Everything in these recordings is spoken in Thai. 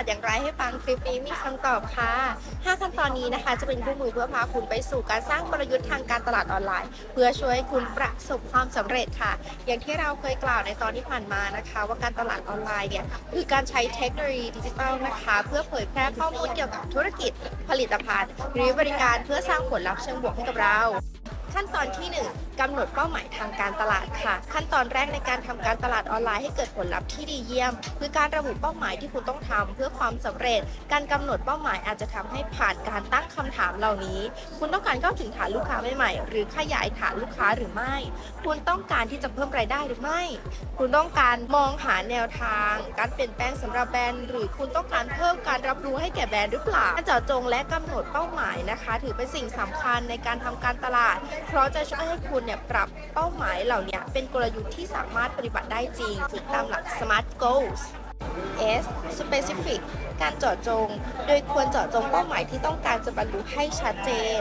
ดอย่างไรให้ฟังคลิปนี้มีคำตอบค่ะ 5 ขั้นตอนนี้นะคะจะเป็นคู่มือเพื่อพาคุณไปสู่การสร้างกลยุทธ์ทางการตลาดออนไลน์ เพื่อช่วยคุณประสบความสำเร็จค่ะ อย่างที่เราเคยกล่าวในตอนที่ผ่านมานะคะ ว่าการตลาดออนไลน์เนี่ยคือการใช้เทคโนโลยีดิจิทัลนะคะ เพื่อเผยแพร่ข้อมูลเกี่ยวกับธุรกิจ ผลิตภัณฑ์ หรือบริการเพื่อสร้างผลลัพธ์เชิงบวกให้กับเรา ขั้นตอนที่ 1กำหนดเป้าหมายทางการตลาดค่ะ ขั้นตอนแรกในการทำการตลาดออนไลน์ให้เกิดผลลัพธ์ที่ดีเยี่ยม คือการระบุเป้าหมายที่คุณต้องทำเพื่อความสำเร็จ การกำหนดเป้าหมายอาจจะทำให้ผ่านการตั้งคำถามเหล่านี้ คุณต้องการเข้าถึงฐานลูกค้าใหม่ๆ หรือขยายฐานลูกค้าหรือไม่ คุณต้องการที่จะเพิ่มรายได้หรือไม่ คุณต้องการมองหาแนวทาง การเปลี่ยนแปลงสำหรับแบรนด์หรือคุณต้องการเพิ่มการรับรู้ให้แก่แบรนด์หรือเปล่าการเจาะจงและกำหนดเป้าหมายนะคะ ถือเป็นสิ่งสำคัญในการทำการตลาดเพราะจะช่วยให้คุณเนี่ยปรับเป้าหมายเหล่านี้เป็นกลยุทธ์ที่สามารถปฏิบัติได้จริงถูกตามหลัก SMART Goals S specific การเจาะจง โดยควรเจาะจงเป้าหมายที่ต้องการจะบรรลุให้ชัดเจน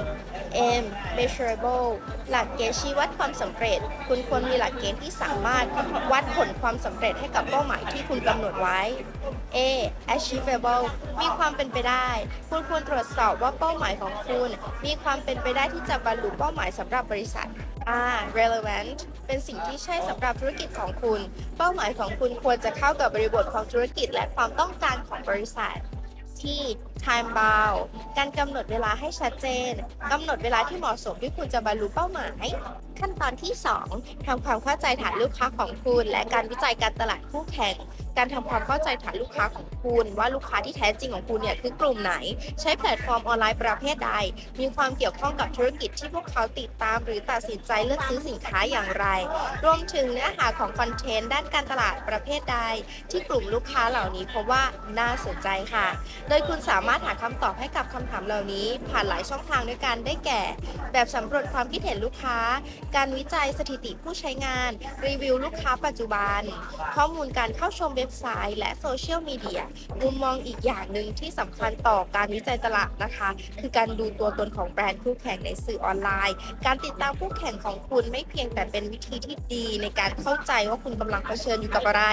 M measurable หลักเกณฑ์ชี้วัดความสำเร็จ คุณควรมีหลักเกณฑ์ที่สามารถวัดผลความสำเร็จให้กับเป้าหมายที่คุณกำหนดไว้ A achievable มีความเป็นไปได้ คุณควรตรวจสอบว่าเป้าหมายของคุณ มีความเป็นไปได้ที่จะบรรลุเป้าหมายสำหรับบริษัท R relevant เป็นสิ่งที่ใช่สำหรับธุรกิจของคุณ เป้าหมายของคุณควรจะเข้ากับบริบทของธุรกิจและความต้องการของบริษัทที่ time bound การกำหนดเวลาให้ชัดเจนกำหนดเวลาที่เหมาะสมที่คุณจะบรรลุเป้าหมาย ขั้นตอนที่ 2ทำความเข้าใจฐานลูกค้าของคุณ และการวิจัยการตลาดคู่แข่ง การทำความเข้าใจฐานลูกค้าของคุณ ว่าลูกค้าที่แท้จริงของคุณเนี่ยคือกลุ่มไหน ใช้แพลตฟอร์มออนไลน์ประเภทใด มีความเกี่ยวข้องกับธุรกิจที่พวกเขาติดตาม หรือตัดสินใจเลือกซื้อสินค้าอย่างไร รวมถึงเนื้อหาของคอนเทนต์ด้านการตลาดประเภทใด ที่กลุ่มลูกค้าเหล่านี้พบว่าน่าสนใจค่ะ โดยคุณสามารถหาคำตอบให้กับคำถามเหล่านี้ ผ่านหลายช่องทางด้วยกันได้แก่ แบบสำรวจความคิดเห็นลูกค้า การวิจัยสถิติผู้ใช้งาน รีวิวลูกค้าปัจจุบัน ข้อมูลการเข้าชมเว็บบไซต์ และโซเชียลมีเดียมุมมองอีกอย่างหนึ่งที่สำคัญต่อการวิจัยตลาดนะคะ คือการดูตัวตนของแบรนด์คู่แข่งในสื่อออนไลน์ การติดตามคู่แข่งของคุณไม่เพียงแต่เป็นวิธีที่ดีในการเข้าใจว่าคุณกำลังเผชิญอยู่กับอะไร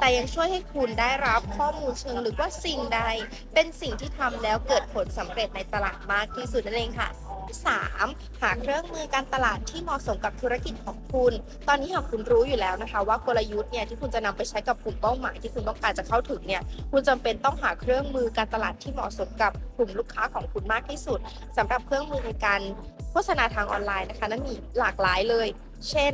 แต่ยังช่วยให้คุณได้รับข้อมูลเชิงลึกว่าสิ่งใด เป็นสิ่งที่ทำแล้วเกิดผลสำเร็จในตลาดมากที่สุดนั่นเองค่ะ 3. หาเครื่องมือการตลาดที่เหมาะสมกับธุรกิจของ คุณ ตอนนี้หากคุณรู้อยู่แล้วนะคะ ว่ากลยุทธ์เนี่ยที่คุณจะนำไปใช้กับกลุ่มเป้าหมายที่คุณต้องการจะเข้าถึงเนี่ยคุณจำเป็นต้องหาเครื่องมือการตลาดที่เหมาะสมกับกลุ่มลูกค้าของคุณมากที่สุดสำหรับเครื่องมือในการโฆษณาทางออนไลน์นะคะนั้นมีหลากหลายเลย เช่น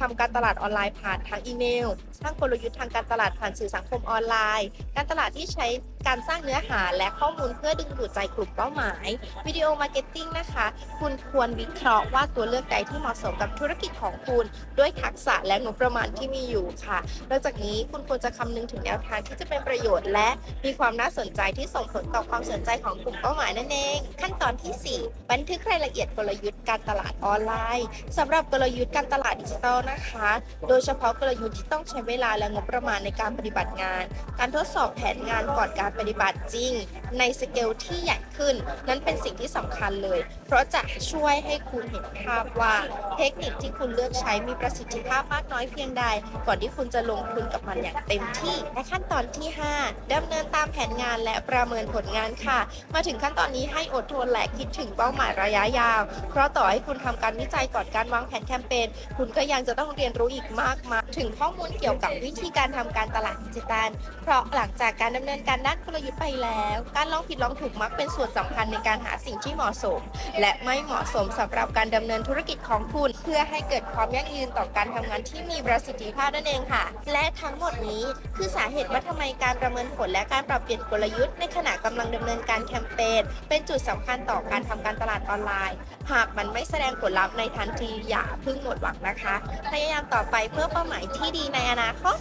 ทำการตลาดออนไลน์ผ่านทางอีเมล สร้างกลยุทธ์ทางการตลาดผ่านสื่อสังคมออนไลน์ การตลาดที่ใช้การสร้างเนื้อหาและข้อมูลเพื่อดึงดูดใจกลุ่มเป้าหมายวิดีโอมาร์เก็ตติ้งนะคะ คุณควรวิเคราะห์ว่าตัวเลือกใดที่เหมาะสมกับธุรกิจของคุณ ด้วยทักษะและงบประมาณที่มีอยู่ค่ะ นอกจากนี้คุณควรจะคำนึงถึงแนวทางที่จะเป็นประโยชน์ และมีความน่าสนใจที่ส่งผลต่อความสนใจของกลุ่มเป้าหมายนั่นเอง ขั้นตอนที่ 4 บันทึกรายละเอียดกลยุทธ์การตลาดออนไลน์สำหรับกลยุทธ์การตลาดดิจิทัลนะคะ โดยเฉพาะกลยุทธ์ที่ต้องใช้เวลาและงบประมาณในการปฏิบัติงาน การทดสอบแผนงานก่อนการปฏิบัติจริง ในสเกลที่ใหญ่ขึ้น นั้นเป็นสิ่งที่สำคัญเลย เพราะจะช่วยให้คุณเห็นภาพว่าเทคนิคที่คุณเลือกใช้มีประสิทธิภาพมากน้อยเพียงใด ก่อนที่คุณจะลงทุนกับมันอย่างเต็มที่และขั้นตอนที่ 5ดำเนินตามแผนงานและประเมินผลงานค่ะ มาถึงขั้นตอนนี้ให้อดทนและคิดถึงเป้าหมายระยะยาว เพราะต่อให้คุณทำการวิจัยก่อนการวางแผนแคมเปญคุณก็ยังจะต้องเรียนรู้อีกมากมายถึงข้อมูลเกี่ยวกับวิธีการทำการตลาดดิจิทัล เพราะหลังจากการดำเนินการด้านกลยุทธ์ไปแล้ว การลองผิดลองถูกมักเป็นส่วนสำคัญในการหาสิ่งที่เหมาะสม และไม่เหมาะสมสำหรับการดำเนินธุรกิจของคุณ เพื่อให้เกิดความยั่งยืนต่อการทำงานที่มีประสิทธิภาพนั่นเองค่ะ และทั้งหมดนี้คือสาเหตุว่าทำไมการประเมินผลและการปรับเปลี่ยนกลยุทธ์ในขณะกำลังดำเนินการแคมเปญเป็นจุดสำคัญต่อการทำการตลาดออนไลน์ หากมันไม่แสดงผลลัพธ์ในทันทีอย่าเพิ่งหมดหวังนะคะพยายามต่อไปเพื่อเป้าหมายที่ดีในอนาคต